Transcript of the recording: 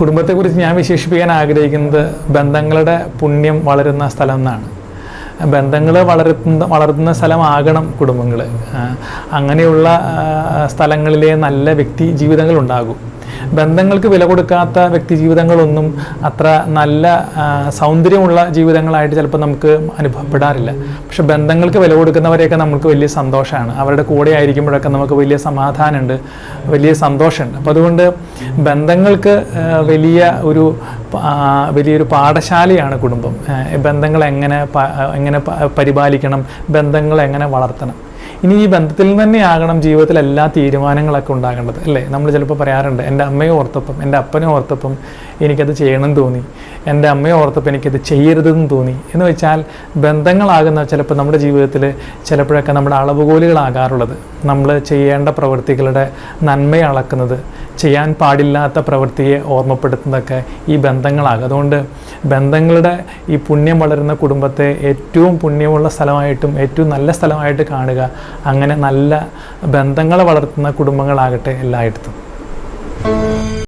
കുടുംബത്തെക്കുറിച്ച് ഞാൻ വിശേഷിപ്പിക്കാൻ ആഗ്രഹിക്കുന്നത് ബന്ധങ്ങളുടെ പുണ്യം വളരുന്ന സ്ഥലം എന്നാണ് ബന്ധങ്ങൾ വളരുന്ന വളർത്തുന്ന സ്ഥലമാകണം കുടുംബങ്ങൾ. അങ്ങനെയുള്ള സ്ഥലങ്ങളിലെ നല്ല വ്യക്തി ജീവിതങ്ങൾ ഉണ്ടാകും. ബന്ധങ്ങൾക്ക് വില കൊടുക്കാത്ത വ്യക്തി ജീവിതങ്ങളൊന്നും അത്ര നല്ല സൗന്ദര്യമുള്ള ജീവിതങ്ങളായിട്ട് ചിലപ്പോൾ നമുക്ക് അനുഭവപ്പെടാറില്ല. പക്ഷെ ബന്ധങ്ങൾക്ക് വില കൊടുക്കുന്നവരെയൊക്കെ നമുക്ക് വലിയ സന്തോഷമാണ്. അവരുടെ കൂടെ ആയിരിക്കുമ്പോഴൊക്കെ നമുക്ക് വലിയ സമാധാനമുണ്ട് വലിയ സന്തോഷമുണ്ട്. അപ്പോൾ അതുകൊണ്ട് ബന്ധങ്ങൾക്ക് വലിയ ഒരു വലിയൊരു പാഠശാലയാണ് കുടുംബം. ബന്ധങ്ങൾ എങ്ങനെ എങ്ങനെ പരിപാലിക്കണം ബന്ധങ്ങൾ എങ്ങനെ വളർത്തണം. ഇനി ഈ ബന്ധത്തിൽ തന്നെയാകണം ജീവിതത്തിൽ എല്ലാ തീരുമാനങ്ങളൊക്കെ ഉണ്ടാകേണ്ടത് അല്ലേ? നമ്മൾ ചിലപ്പോൾ പറയാറുണ്ട് എന്റെ അമ്മയെ ഓർത്തപ്പം എന്റെ അപ്പനെ ഓർത്തപ്പം എനിക്കത് ചെയ്യണമെന്ന് തോന്നി. എന്റെ അമ്മയെ ഓർത്തപ്പം എനിക്കത് ചെയ്യരുതെന്ന് തോന്നി. എന്ന് വെച്ചാൽ ബന്ധങ്ങളാകുന്ന ചിലപ്പോൾ നമ്മുടെ ജീവിതത്തിൽ ചിലപ്പോഴൊക്കെ നമ്മുടെ അളവുകോലുകളാകാറുള്ളത്. നമ്മൾ ചെയ്യേണ്ട പ്രവൃത്തികളുടെ നന്മയെ അളക്കുന്നത് ചെയ്യാൻ പാടില്ലാത്ത പ്രവൃത്തിയെ ഓർമ്മപ്പെടുത്തുന്നതൊക്കെ ഈ ബന്ധങ്ങളാകും അതുകൊണ്ട് ബന്ധങ്ങളുടെ ഈ പുണ്യം വളരുന്ന കുടുംബത്തെ ഏറ്റവും പുണ്യമുള്ള സ്ഥലമായിട്ടും ഏറ്റവും നല്ല സ്ഥലമായിട്ട് കാണുക അങ്ങനെ നല്ല ബന്ധങ്ങളെ വളർത്തുന്ന കുടുംബങ്ങളാകട്ടെ എല്ലായിടത്തും.